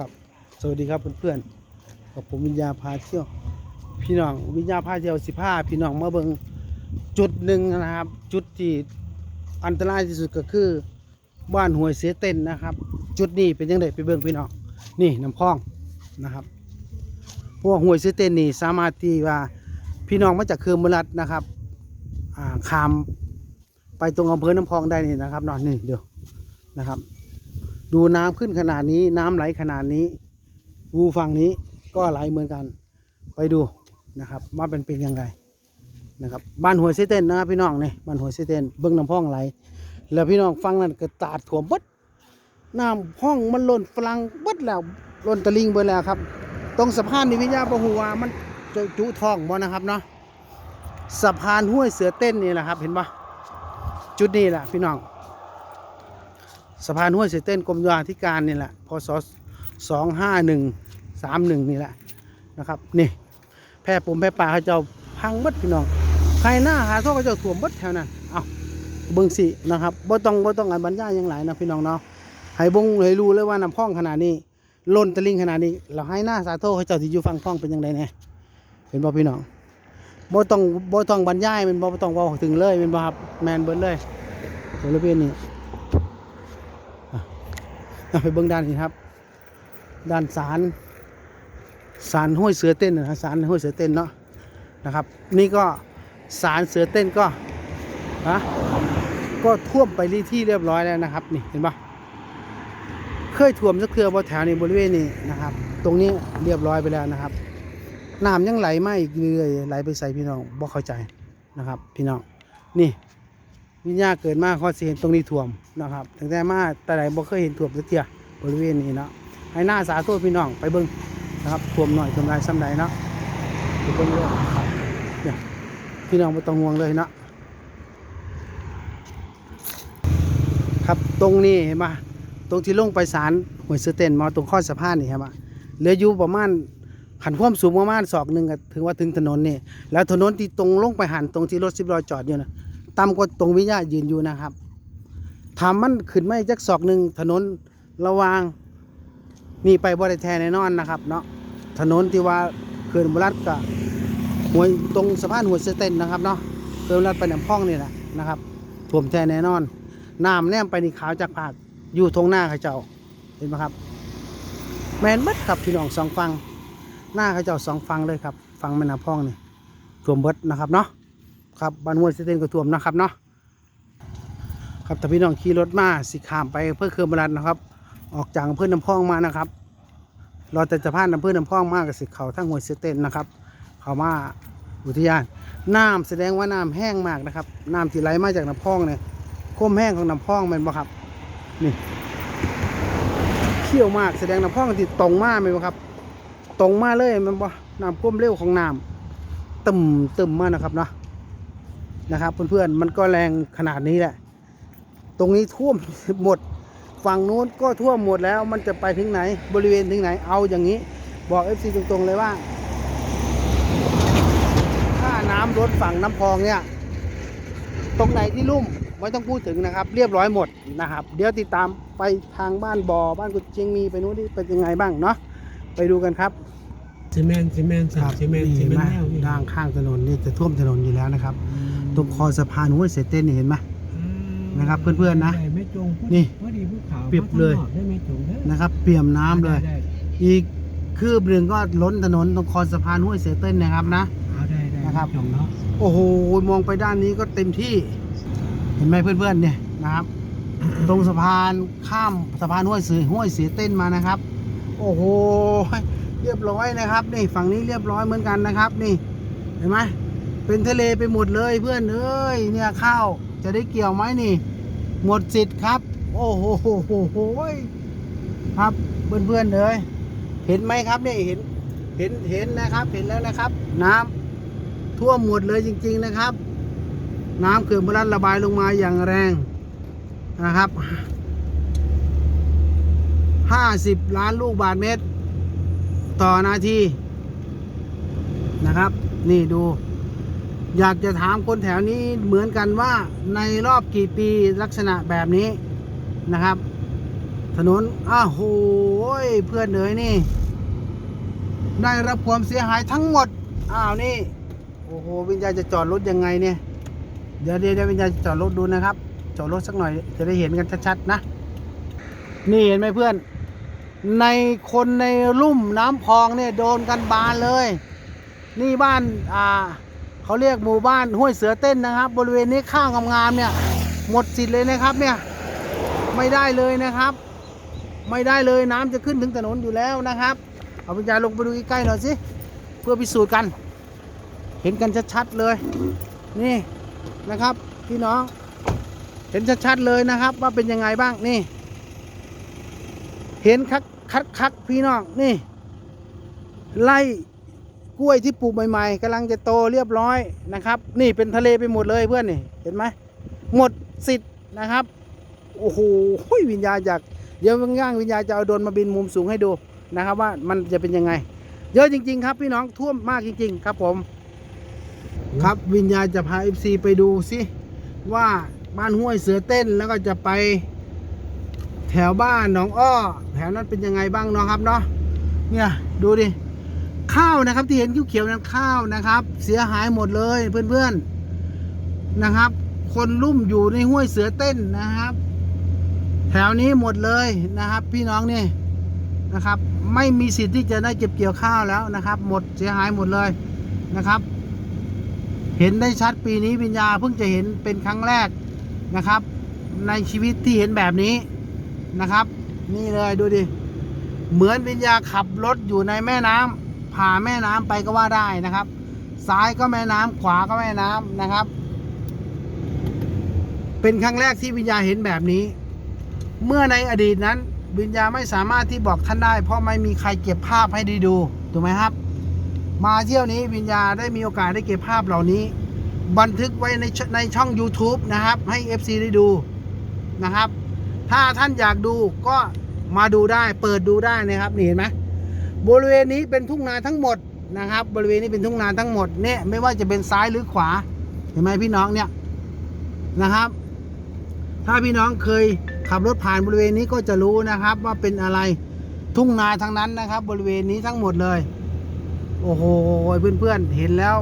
ครับ สวัสดีครับเพื่อนๆกับผมวิญญาพาเที่ยว พี่น้องวิญญาพาเที่ยวสิบห้าพี่น้องมาเบิงจุดหนึ่งนะครับ จุดที่อันตรายที่สุดก็คือ บ้านห้วยเสียเต้นนะครับ จุดนี้เป็นยังไงไปเบิงพี่น้องนี่น้ำพองนะครับพวกห้วยเสียเต้นนี่สามารถที่ว่าพี่น้องมาจากเคือมรัดนะครับอ่าขามไปตรงอำเภอน้ำพองได้นี่นะครับนอนนี่เดี๋ยวนะครับ ดูน้ำขึ้นขนาดนี้ น้ำไหลขนาดนี้วูฝั่งนี้ก็ไหลเหมือนกัน ไปดูนะครับว่าเป็นเป็นยังไงนะครับบ้านหัวเซเต้นนะครับพี่น้องเนี่ยบ้านหัวเซเต้นเบิ้งน้ำพ่องไหล แล้วพี่น้องฟังนั่นก็ตาดถ่วมเบดน้ำห้องมันล้นฝรั่งเบดแล้วล้นตะลิงไปแล้วครับ ตรงสะพานนิวิญญาปหัวามันจะจุท้องบ่นะครับเนาะสะพานห้วยเสือเต้นนี่แหละครับเห็นปะจุดนี้แหละพี่น้อง สะพานห้วยเสเต้นกรมโยธาธิการนี่แหละพศสองห้าหนึ่งสามหนึ่งนี่แหละนะครับนี่แพร่ปุ่มแพร่ป่าเขาเจ้าพังบดพี่น้องใครหน้าหาโทษเขาเจ้าถ่วมบดแถวนั้นเอาเบิ่งสินะครับบ่ต้องบ่ต้องอ่านบรรยายหยังหลายนะพี่น้องเนาะให้บงให้รู้เลยว่าน้ำพ่องขนาดนี้ล้นตะลิงขนาดนี้ เราให้หน้าสาโทเขาเจ้าที่อยู่ฟังพ่องเป็นยังไงแน่เห็นบ่พี่น้องบ่ต้องบ่ต้องบรรยายแมันบ่บ่ต้องเว้าถึงเลยแมันบ่ครับแมนเบิดเลยบริเวณนี้อ่ ไปเบื้องด้านนี้ครับ ด้านศาลศาลห้วยเสือเต้นนะศาลห้วยเสือเต้นเนาะนะครับ นี่ก็ศาลเสือเต้นก็ฮะก็ท่วมไปที่เรียบร้อยแล้วนะครับ นี่เห็นปะเคยท่วมสักเทือบ่แถวในบริเวณนี้นะครับ ตรงนี้เรียบร้อยไปแล้วนะครับน้ำยังไหลมาอีกเรื่อยไหลไปใส่พี่น้องบ่เข้าใจนะครับ พี่น้องนี่ วิญญาเกิดมาข้อสิเห็นตรงนี้ท่วมนะครับตั้งแต่มาแต่ไหนบ่เคยเห็นท่วมสักเทียบริเวณนี้เนาะให้หน้าสาธุพี่น้องไปเบิ่งนะครับท่วมหน่อยท่วมหลายซ้ำใดเนาะไปเบิ่งเลยครับเนี่ยพี่น้องไม่ต้องห่วงเลยเนาะครับตรงนี้เห็นปะตรงที่ลงไปศาลห้วยเสือเต้นมาตรงข้อสะพานนี่ครับเหลืออยู่ประมาณขันควมสูงประมาณศอกหนึ่งก็ถึงว่าถึงถนนนี่แล้วถนนที่ตรงลงไปหันตรงที่รถสิบล้อจอดอยู่นะ ต่ำกว่าตรงวิญญายืนอยู่นะครับถามมันขึ้นไม่จักศอกหนึ่งถนนระหวางนี่ไปบริแทนแน่นอนนะครับเนาะถนนที่ว่าเขื่อนบรัดกับหวยตรงสะพานหัวเสเต้นนะครับเนาะเขื่อนบรัดไปน้ำพองนี่แหละนะครับท่วมแท้แน่นอนน้ำแนมไปนี่ขาวจากปากอยู่ทงหน้าขาเจ้าเห็นไหมครับ แมนมัดครับพี่น้องสองฟังหน้าขาเจ้าสองฟังเลยครับฟังแม่น้ำพองนี่ท่วมเบิดนะครับเนาะ ครับบ้านห้วยเสเตนก็ท่วมนะครับเนาะครับแต่พี่น้องขี่รถมาสิขามไปเพื่อเคืองบรัดนะครับ ออกจากอำเภอน้ำพองมานะครับรอแต่จะผ่านอำเภอน้ำพองมากกับสิเขาทั้งห้วยเสเตนนะครับ เขามาอุทยานน้ำแสดงว่าน้ำแห้งมากนะครับน้ำที่ไหลมาจากน้ำพองเนี่ยข้มแห้งของน้ำพองแมันบ่ครับ นี่เขี้ยวมากแสดงน้ำพองที่ตรงมากไหมนบ่ครับ ตรงมาเลยมันบ่น้ำข้มเร็วของน้ำตึมตึมมากนะครับเนาะ นะครับเพื่อนๆมันก็แรงขนาดนี้แหละ ตรงนี้ท่วมหมดฝั่งนู้นก็ท่วมหมดแล้วมันจะไปถึงไหน บริเวณถึงไหนเอาอย่างนี้ บอกเอฟซีตรงๆเลยว่า ถ้าน้ำลดฝั่งน้ำพองเนี่ย ตรงไหนที่ลุ่มไม่ต้องพูดถึงนะครับ เรียบร้อยหมดนะครับ เดี๋ยวติดตามไปทางบ้านบอ่อบ้านกุดเชียงมีไปนู้นที่เป็นยังไงบ้างเนาะไปดูกันครับ ซีเมนต์ซีเมนต์สับซีเมนต์ซีเมนต์แนวนี่ทางข้างถนนนี่จะท่วมถนนอยู่แล้วนะครับ ตรงคอสะพานห้วยเสเต้นนี่เห็นไหมนะครับเพื่อนๆนะได้ไม่จงพูดนี่พอดีภูเขาเปรียบเลยมาข้างนอกได้ไม่จงเด้อนะครับ เปี่ยมน้ำเลยได้อีกคืบหนึ่งก็ล้นถนนตรงคอสะพานห้วยเสเต้นนะครับนะเอาได้ได้นะครับจงเนาะโอ้โหมองไปด้านนี้ก็เต็มที่ เห็นไหมเพื่อนๆเนี่ยนะครับ ตรงสะพานข้ามสะพานห้วยเสือห้วยเสียเต้นมานะครับ โอ้โห เรียบร้อยนะครับนี่ฝั่งนี้เรียบร้อยเหมือนกันนะครับนี่เห็นไหมเป็นทะเลไปหมดเลยเพื่อนเอ้ยเนี่ยข้าวจะได้เกี่ยวไหมนี่ หมดสิทธิ์ครับ โอ้โหโหโหโหยครับเพื่อนๆเลยเห็นไหมครับนี่เห็นเห็นเห็นนะครับเห็นแล้วนะครับ น้ำท่วมหมดเลยจริง ๆนะครับ น้ำเขื่อนบรันระบายลงมาอย่างแรงนะครับ50ล้านลูกบาทเมตร ต่อนาทีนะครับ นี่ดู อยากจะถามคนแถวนี้เหมือนกันว่าในรอบกี่ปีลักษณะแบบนี้นะครับ ถนนอ้าวโหยเพื่อนเอ๋ยนี่ ได้รับความเสียหายทั้งหมด อ้าวนี่ โอ้โหวิญญาณจะจอดรถยังไงเนี่ย เดี๋ยวเดี๋ยววิญญาณจะจอดรถดูนะครับ จอดรถสักหน่อยจะได้เห็นกันชัดๆนะ นี่เห็นไหมเพื่อน ในคนในลุ่มน้ำพองเนี่ยโดนกันบานเลย นี่บ้านอ่าเขาเรียกหมู่บ้านห้วยเสือเต้นนะครับ บริเวณนี้ข้าวงามๆเนี่ย หมดสิทธิ์เลยนะครับเนี่ยไม่ได้เลยนะครับ ไม่ได้เลยน้ำจะขึ้นถึงถนนอยู่แล้วนะครับ เอาปัญญาลงไปดูใกล้ๆหน่อยสิเพื่อพิสูจน์กัน เห็นกันชัดๆเลย นี่นะครับพี่น้องเห็นชัดๆเลยนะครับ ว่าเป็นยังไงบ้างนี่ เห็นคักคักคักพี่น้องนี่ ไล่กล้วยที่ปลูกใหม่ ๆกำลังจะโตเรียบร้อยนะครับ นี่เป็นทะเลไปหมดเลยเพื่อนนี่เห็นไหมหมดสิทธิ์นะครับโอ้โหวิญญาณอยากเดี๋ยวง่างๆวิญญาณจะเอาโดนมาบินมุมสูงให้ดูนะครับ ว่ามันจะเป็นยังไง เยอะจริง ๆ ครับพี่น้องท่วมมากจริง ๆ ครับผม ครับวิญญาณจะพา FC ไปดูสิว่าบ้านห้วยเสือเต้นแล้วก็จะไป แถวบ้านหนองอ้อแถวนั้นเป็นยังไงบ้างเนาะครับเนาะเนี่ยดูดิข้าวนะครับที่เห็นเขียวๆนั้นข้าวนะครับ เสียหายหมดเลยเพื่อนๆนะครับ คนลุ่มอยู่ในห้วยเสือเต้นนะครับ แถวนี้หมดเลยนะครับ พี่น้องนี่นะครับ ไม่มีสิทธิ์ที่จะได้เก็บเกี่ยวข้าวแล้วนะครับ หมดเสียหายหมดเลยนะครับ เห็นได้ชัดปีนี้วิญญาเพิ่งจะเห็นเป็นครั้งแรกนะครับ ในชีวิตที่เห็นแบบนี้ นะครับ นี่เลยดูดิ เหมือนวิญญาขับรถอยู่ในแม่น้ำผ่าแม่น้ำไปก็ว่าได้นะครับ ซ้ายก็แม่น้ำขวาก็แม่น้ำนะครับ เป็นครั้งแรกที่วิญญาเห็นแบบนี้ เมื่อในอดีตนั้น วิญญาไม่สามารถที่บอกท่านได้ เพราะไม่มีใครเก็บภาพให้ได้ดูถูกไหมครับ มาเที่ยวนี้วิญญาได้มีโอกาสได้เก็บภาพเหล่านี้ บันทึกไว้ในในช่อง YouTube นะครับ ให้ FC ได้ดูนะครับ ถ้าท่านอยากดูก็มาดูได้เปิดดูได้นะครับนี่เห็นไหมบริเวณนี้เป็นทุ่งนาทั้งหมดนะครับ บริเวณนี้เป็นทุ่งนาทั้งหมดเนี่ยไม่ว่าจะเป็นซ้ายหรือขวา เห็นไหมพี่น้องเนี่ยนะครับ ถ้าพี่น้องเคยขับรถผ่านบริเวณนี้ก็จะรู้นะครับ ว่าเป็นอะไรทุ่งนาทั้งนั้นนะครับ บริเวณนี้ทั้งหมดเลย โอ้โหเพื่อนๆเห็นแล้ว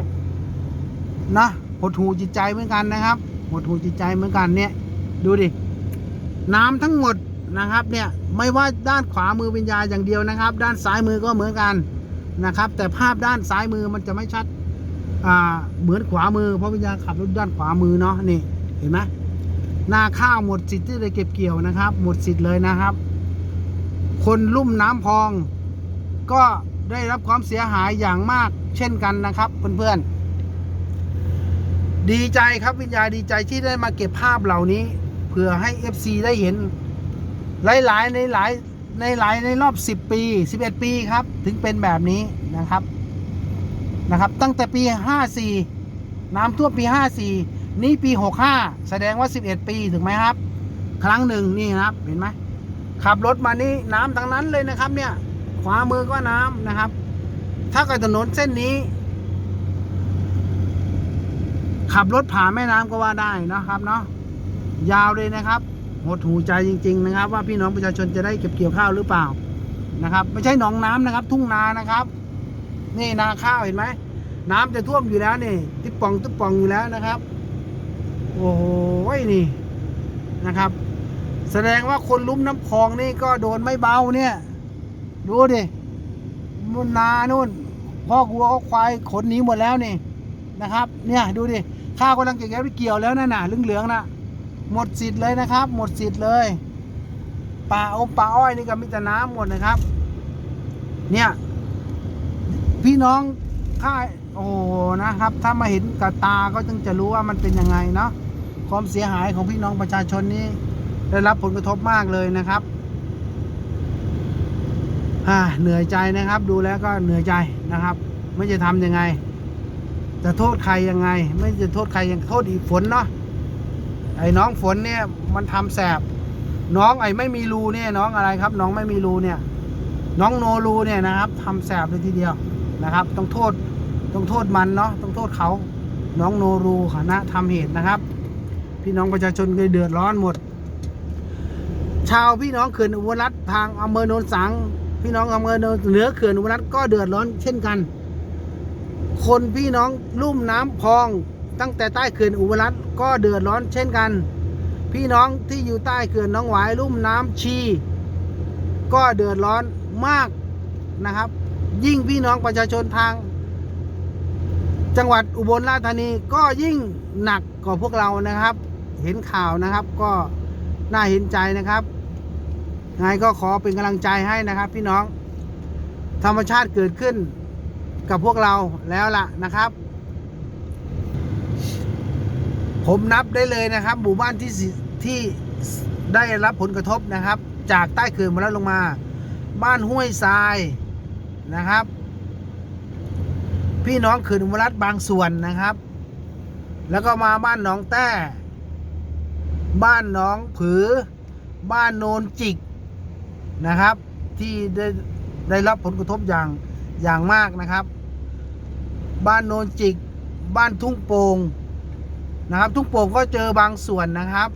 นะหดหูจิตใจเหมือนกันนะครับหดหูจิตใจเหมือนกันเนี่ย ดูดิ น้ำทั้งหมดนะครับเนี่ยไม่ว่าด้านขวามือวิญญาณอย่างเดียวนะครับ ด้านซ้ายมือก็เหมือนกันนะครับ แต่ภาพด้านซ้ายมือมันจะไม่ชัดเหมือนขวามือเพราะวิญญาณขับรถด้านขวามือเนาะนี่เห็นไหมนาข้าวหมดสิทธิ์ที่จะเก็บเกี่ยวนะครับ หมดสิทธิ์เลยนะครับ คนลุ่มน้ำพอง ก็ได้รับความเสียหายอย่างมากเช่นกันนะครับเพื่อนๆดีใจครับวิญญาดีใจที่ได้มาเก็บภาพเหล่านี้ เพื่อให้ FC ได้เห็น หลายๆในหลายในหลายในรอบ 10 ปี 11 ปีครับ ถึงเป็นแบบนี้นะครับนะครับ ตั้งแต่ปี 54 น้ำท่วมปี 54 นี่ปี 65 แสดงว่า 11 ปีถึงไหมครับ ครั้งหนึ่งนี่ครับเห็นไหมขับรถมานี่น้ำทั้งนั้นเลยนะครับ เนี่ยขวามือก็น้ำนะครับ ถ้ากิดถนนเส้นนี้ ขับรถผ่านแม่น้ำก็ว่าได้นะครับเนาะ ยาวเลยนะครับหดหูใจจริง ๆ นะครับ ว่าพี่น้องประชาชนจะได้เก็บเกี่ยวข้าวหรือเปล่านะครับ ไม่ใช่หนองน้ำนะครับ ทุ่งนานะครับ นี่นาข้าวเห็นไหมน้ำจะท่วมอยู่แล้วนี่ติ๊บป่องติ๊บป่องอยู่แล้วนะครับ โอ้โหนี่นะครับ แสดงว่าคนลุ่มน้ำพองนี่ก็โดนไม่เบาเนี่ยดูดิมุนนานู่นพ่อกัวเขาควายขนหนีหมดแล้วนี่นะครับ เนี่ยดูดิข้าวกำลังจะแก้ไปเกี่ยวแล้วนั่นน่ะเหลืองๆน่ะ หมดสิทธิ์เลยนะครับ หมดสิทธิ์เลยป่าอมป่าอ้อยนี่ก็มีแต่น้ำหมดนะครับ เนี่ยพี่น้องข้าโอ้นะครับ ถ้ามาเห็นกับตาก็จึงจะรู้ว่ามันเป็นยังไงเนาะความเสียหายของพี่น้องประชาชนนี่ได้รับผลกระทบมากเลยนะครับอ่าเหนื่อยใจนะครับ ดูแล้วก็เหนื่อยใจนะครับ ไม่จะทำยังไง จะโทษใครยังไง ไม่จะโทษใครยังโทษอีกฝนเนาะ ไอ้น้องฝนเนี่ยมันทำแสบ น้องไอ้ไม่มีรูเนี่ยน้องอะไรครับ น้องไม่มีรูเนี่ยน้องโนรูเนี่ยนะครับทำแสบเลยทีเดียวนะครับ ต้องโทษต้องโทษมันเนาะต้องโทษเขา น้องโนรูคณะทำเหตุนะครับ พี่น้องประชาชนเลยเดือดร้อนหมด ชาวพี่น้องเขื่อนอุบลรัฐทางอำเภอโนนสัง พี่น้องอำเภอโนนเหนือเขื่อนอุบลรัฐก็เดือดร้อนเช่นกัน คนพี่น้องลุ่มน้ำพอง ตั้งแต่ใต้เขื่อนอุบลรัฐก็เดือดร้อนเช่นกัน พี่น้องที่อยู่ใต้เขื่อนน้องหวายลุ่มน้ำชี ก็เดือดร้อนมากนะครับ ยิ่งพี่น้องประชาชนทาง จังหวัดอุบลราชธานีก็ยิ่งหนักกว่าพวกเรานะครับ เห็นข่าวนะครับก็น่าเห็นใจนะครับไงก็ขอเป็นกำลังใจให้นะครับ พี่น้องธรรมชาติเกิดขึ้นกับพวกเราแล้วล่ะนะครับ ผมนับได้เลยนะครับ หมู่บ้านที่ที่ได้รับผลกระทบนะครับ จากใต้เขื่อนมาแล้วลงมา บ้านห้วยทรายนะครับ พี่น้องเขื่อนอุบลรัฐบางส่วนนะครับ แล้วก็มาบ้านหนองแต้ บ้านหนองผือ บ้านโนนจิกนะครับ ที่ได้ได้รับผลกระทบอย่างอย่างมากนะครับ บ้านโนนจิก บ้านทุ่งโป่ง นะครับทุ่งโป่งก็เจอบางส่วนนะครับ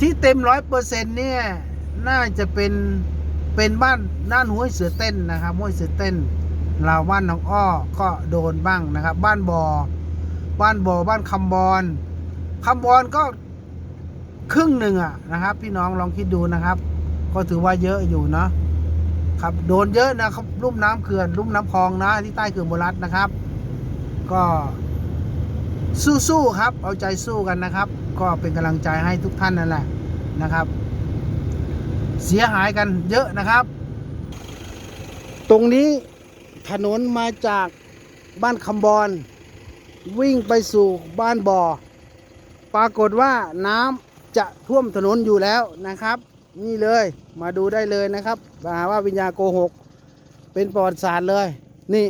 ที่เต็มร้อยเปอร์เซ็นต์เนี่ยน่าจะเป็นเป็นบ้านด้านห้วยเสือเต้นนะครับห้วยเสือเต้นเราบ้านหนองอ้อก็โดนบ้างนะครับ บ้านบอ่อบ้านบ่อบ้านคำบอนคำบอนก็ครึ่งหนึ่งอะนะครับ พี่น้องลองคิดดูนะครับ ก็ถือว่าเยอะอยู่เนาะครับโดนเยอะนะครับลุ่มน้ำเขื่อนลุ่มน้ำพองนะที่ใต้เขื่อนโบรัสนะครับ ก็ สู้ๆครับ เอาใจสู้กันนะครับ ก็เป็นกำลังใจให้ทุกท่านนั่นแหละนะครับ เสียหายกันเยอะนะครับ ตรงนี้ถนนมาจากบ้านคำบอน วิ่งไปสู่บ้านบ่อ ปรากฏว่าน้ำจะท่วมถนนอยู่แล้วนะครับ นี่เลยมาดูได้เลยนะครับมาว่าวิญญาโกหก เป็นประวัติศาสตร์เลย นี่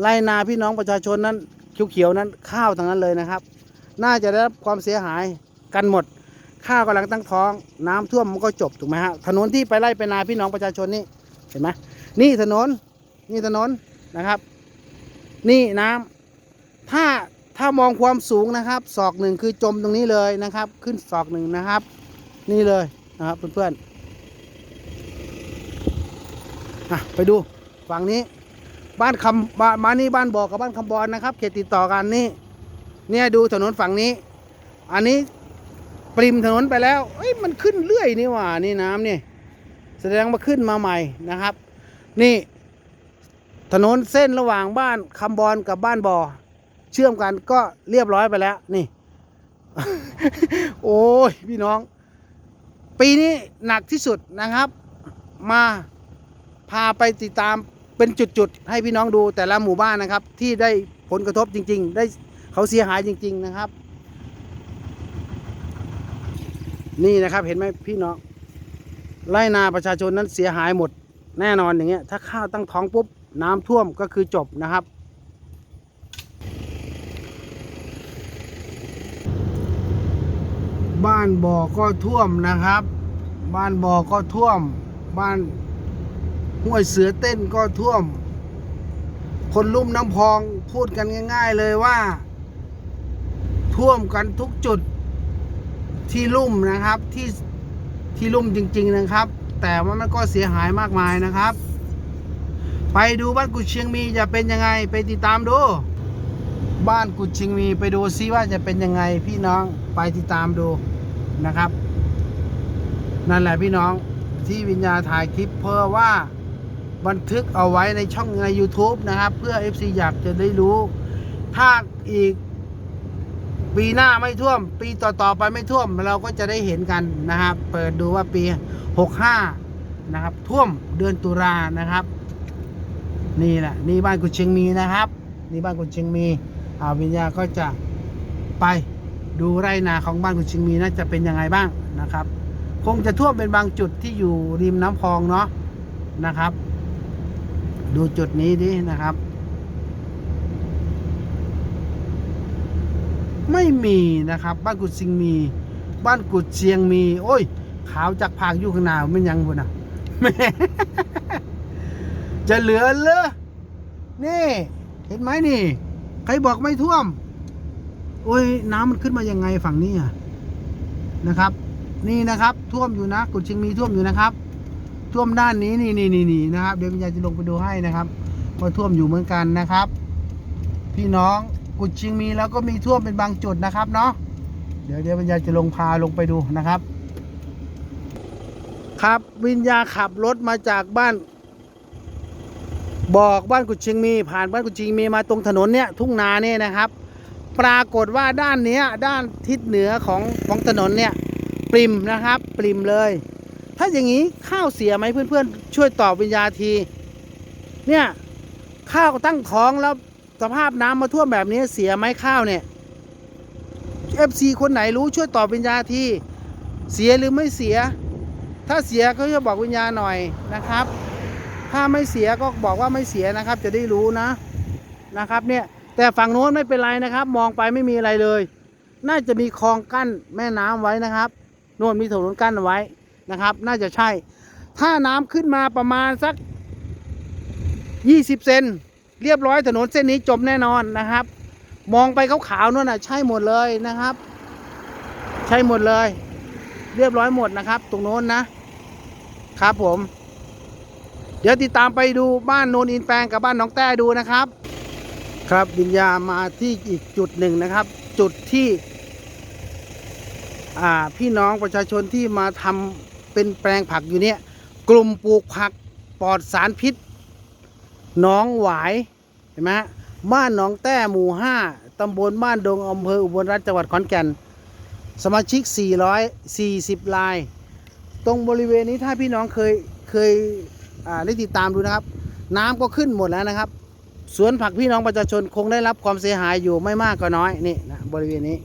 ไรนาพี่น้องประชาชนนั้น เขียวๆนั้นข้าวทั้งนั้นเลยนะครับ น่าจะได้รับความเสียหายกันหมด ข้าวกำลังตั้งท้อง น้ำท่วมมันก็จบถูกไหมฮะถนนที่ไปไล่ไปนาพี่น้องประชาชนนี่เห็นไหมนี่ถนนนี่ถนนนะครับ นี่น้ำถ้าถ้ามองความสูงนะครับศอกหนึ่งคือจมตรงนี้เลยนะครับ ขึ้นศอกหนึ่งนะครับ นี่เลยนะครับเพื่อนๆไปดูฝั่งนี้ บ้านคำบ้านมานี่บ้านบอกกับบ้านคำบอลนะครับ เขตติดต่อกันนี่เนี่ยดูถนนฝั่งนี้ อันนี้ปริมถนนไปแล้วเอ้ยมันขึ้นเรื่อยนี่หว่านี่น้ำนี่แสดงว่าขึ้นมาใหม่นะครับ นี่ ถนนเส้นระหว่างบ้านคำบอลกับบ้านบ่อเชื่อมกันก็เรียบร้อยไปแล้วนี่ โอ้ยพี่น้อง ปีนี้หนักที่สุดนะครับ มาพาไปติดตาม เป็นจุดๆให้พี่น้องดูแต่ละหมู่บ้านนะครับ ที่ได้ผลกระทบจริง ๆ ได้เขาเสียหายจริง ๆนะครับ นี่นะครับเห็นไหมพี่น้องไรนาประชาชนนั้นเสียหายหมดแน่นอนอย่างเงี้ยถ้าข้าวตั้งท้องปุ๊บน้ำท่วมก็คือจบนะครับ บ้านบ่อก็ท่วมนะครับ บ้านบ่อก็ท่วมบ้าน ห้วยเสือเต้นก็ท่วม คนลุ่มน้ำพองพูดกันง่าย ๆเลยว่า ท่วมกันทุกจุดที่ลุ่มนะครับที่ที่ลุ่มจริง ๆนะครับ แต่ว่ามันก็เสียหายมากมายนะครับ ไปดูบ้านกุดเชียงมีจะเป็นยังไงไปติดตามดู บ้านกุดเชียงมีไปดูซิว่าจะเป็นยังไงพี่น้องไปติดตามดูนะครับ นั่นแหละพี่น้องที่วิญญาถ่ายคลิปเพื่อว่า บันทึกเอาไว้ในช่องใน YouTube นะครับ เพื่อ FC อยากจะได้รู้ ถ้าอีกปีหน้าไม่ท่วม ปีต่อๆไปไม่ท่วม เราก็จะได้เห็นกันนะครับ เปิดดูว่าปี 65 นะครับ ท่วมเดือนตุลานะครับ นี่แหละนี่บ้านกุเชียงมีนะครับ นี่บ้านกุเชียงมีอาวิญญาก็จะไปดูไร่นาของบ้านกุเชียงมีน่าจะเป็นยังไงบ้างนะครับ คงจะท่วมเป็นบางจุดที่อยู่ริมน้ำพองเนาะนะครับ ดูจุดนี้ดินะครับ ไม่มีนะครับ บ้านกุดเชียงมี บ้านกุดเชียงมี โอ้ย ขาวจากผากอยู่ข้างหน้ามันยังบุญอะจะเหลือเหรอนี่ เห็นไหมนี่ ใครบอกไม่ท่วม โอ้ย น้ำมันขึ้นมายังไงฝั่งนี้อะนะครับ นี่นะครับ ท่วมอยู่นะกุดเชิงมีท่วมอยู่นะครับ ท่วมด้านนี้นี่นี่นี่นนะครับ เดี๋ยววิญญาณจะลงไปดูให้นะครับว่าท่วมอยู่เหมือนกันนะครับ พี่น้องกุดชิงมีแล้วก็มีท่วมเป็นบางจุดนะครับเนาะเดี๋ยวเดี๋ยววิญญาณจะลงพาลงไปดูนะครับ ครับวิญญาขับรถมาจากบ้าน บอกบ้านกุดชียงมี ผ่านบ้านกุดชียงมีมาตรงถนนเนี่ยทุ่งนาเนี่ยนะครับ ปรากฏว่าด้านเนี้ยด้านทิศเหนือของของถนนเนี่ยปริมนะครับ ปริมเลย ถ้าอย่างนี้ข้าวเสียไหมเพื่อนๆ ช่วยตอบวิญญาที เนี่ย ข้าวตั้งท้องแล้วสภาพน้ำมาท่วมแบบนี้เสียไหมข้าวเนี่ยเอฟซีคนไหนรู้ช่วยตอบวิญญาทีเสียหรือไม่เสีย ถ้าเสียก็จะบอกวิญญาหน่อยนะครับ ถ้าไม่เสียก็บอกว่าไม่เสียนะครับ จะได้รู้นะนะครับ เนี่ยแต่ฝั่งโน้นไม่เป็นไรนะครับ มองไปไม่มีอะไรเลย น่าจะมีคลองกั้นแม่น้ำไว้นะครับ โน่นมีถนนกั้นไว้ นะครับ น่าจะใช่ ถ้าน้ำขึ้นมาประมาณสัก 20 เซนเรียบร้อยถนนเส้นนี้จมแน่นอนนะครับ มองไปขาวๆนู่นน่ะใช่หมดเลยนะครับ ใช่หมดเลย เรียบร้อยหมดนะครับ ตรงโน้นนะครับผม เดี๋ยวติดตามไปดูบ้านโนนอินแปลงกับบ้านน้องแต้ดูนะครับ ครับวิญญามาที่อีกจุดหนึ่งนะครับ จุดที่พี่น้องประชาชนที่มาทำ เป็นแปลงผักอยู่เนี่ยกลุ่มปลูกผักปลอดสารพิษหน้องหวายเห็นไหมฮะบ้านหนองแต้หมู่ห้าตำบลบ้านดงอำเภออุบลรัฐจังหวัดขอนแก่น สมาชิก 440ราย ตรงบริเวณนี้ถ้าพี่น้องเคยเคยอ่าได้ติดตามดูนะครับ น้ำก็ขึ้นหมดแล้วนะครับ สวนผักพี่น้องประชาชนคงได้รับความเสียหายอยู่ไม่มากก็น้อยนี่นะบริเวณนี้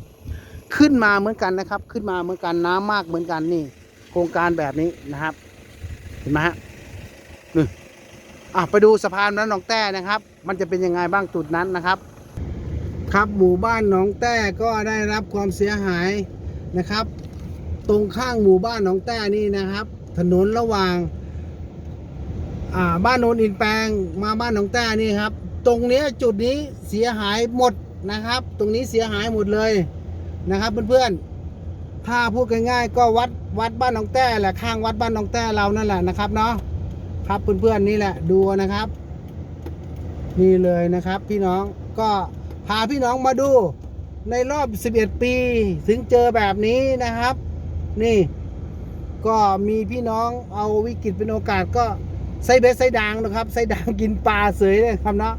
ขึ้นมาเหมือนกันนะครับ ขึ้นมาเหมือนกันน้ำมากเหมือนกันนี่ โครงการแบบนี้นะครับ เห็นไหมฮะนี่อะไปดูสะพานนั้นหนองแต้นะครับ มันจะเป็นยังไงบ้างจุดนั้นนะครับ ครับหมู่บ้านหนองแต้ก็ได้รับความเสียหายนะครับ ตรงข้างหมู่บ้านหนองแต้นี่นะครับ ถนนระหว่างอ่าบ้านโนนอินแปลงมาบ้านหนองแต้นี่ครับ ตรงนี้จุดนี้เสียหายหมดนะครับ ตรงนี้เสียหายหมดเลยนะครับเพื่อนๆ ถ้าพูดง่ายๆก็วัดวัดบ้านหนองแต้แหละข้างวัดบ้านหนองแต้เรานั่นแหละนะครับเนาะครับเพื่อนๆนี่แหละดูนะครับ นี่เลยนะครับ พี่น้องก็พาพี่น้องมาดูในรอบ 11 ปี ถึงเจอแบบนี้นะครับ นี่ ก็มีพี่น้องเอาวิกฤตเป็นโอกาสก็ใส่เบสใส่ด่างนะครับใส่ด่างกินปลาเสยเลยครับเนาะ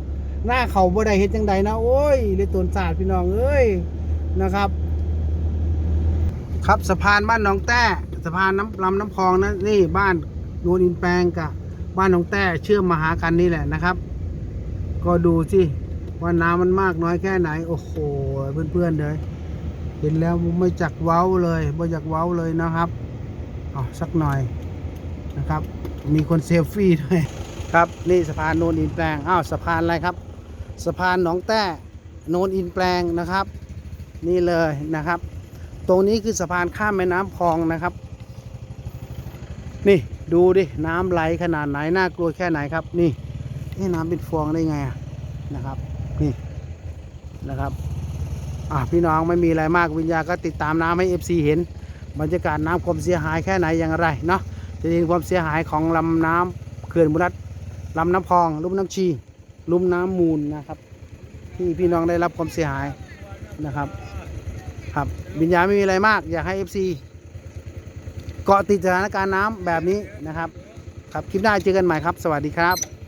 หน้าเขาบ่ได้เฮ็ดจังใดนะโอ้ยเลยตนศาสตร์พี่น้องเอ้ยนะครับ ครับสะพานบ้านหนองแต้สะพานน้ำลำน้ำพองนะนี่บ้านโนนอินแปลงกับบ้านหนองแต้เชื่อมมาหากันนี่แหละนะครับ ก็ดูสิว่าน้ำมันมากน้อยแค่ไหน โอ้โหเพื่อนๆเลยเห็นแล้วไม่จักเว้าเลยไม่จักเว้าเลยนะครับเอสักหน่อยนะครับ มีคนเซลฟี่ด้วยครับนี่สะพานโนนอินแปลงอ้าวสะพานอะไรครับ สะพานหนองแต้โนนอินแปลงนะครับ นี่เลยนะครับ ตรงนี้คือสะพานข้ามแม่น้ำพองนะครับ นี่ดูดิ น้ำไหลขนาดไหนน่ากลัวแค่ไหนครับ นี่นี่น้ำเป็นฟองได้ไงอะนะครับ นี่นะครับอะพี่น้องไม่มีอะไรมากวิญญาก็ติดตามน้ำให้ FC เห็น บรรยากาศน้ำความเสียหายแค่ไหนอย่างไรเนาะจะเห็นความเสียหายของลำน้ำเขื่อนบุรัตลำน้ำพองลุ่มน้ำชีลุ่มน้ำมูลนะครับ ที่พี่น้องได้รับความเสียหายนะครับ ครับบิญญาไม่มีอะไรมาก อยากให้ FC เกาะติดสถานการณ์น้ำแบบนี้นะครับ ครับคลิปหน้าเจอกันใหม่ครับ สวัสดีครับ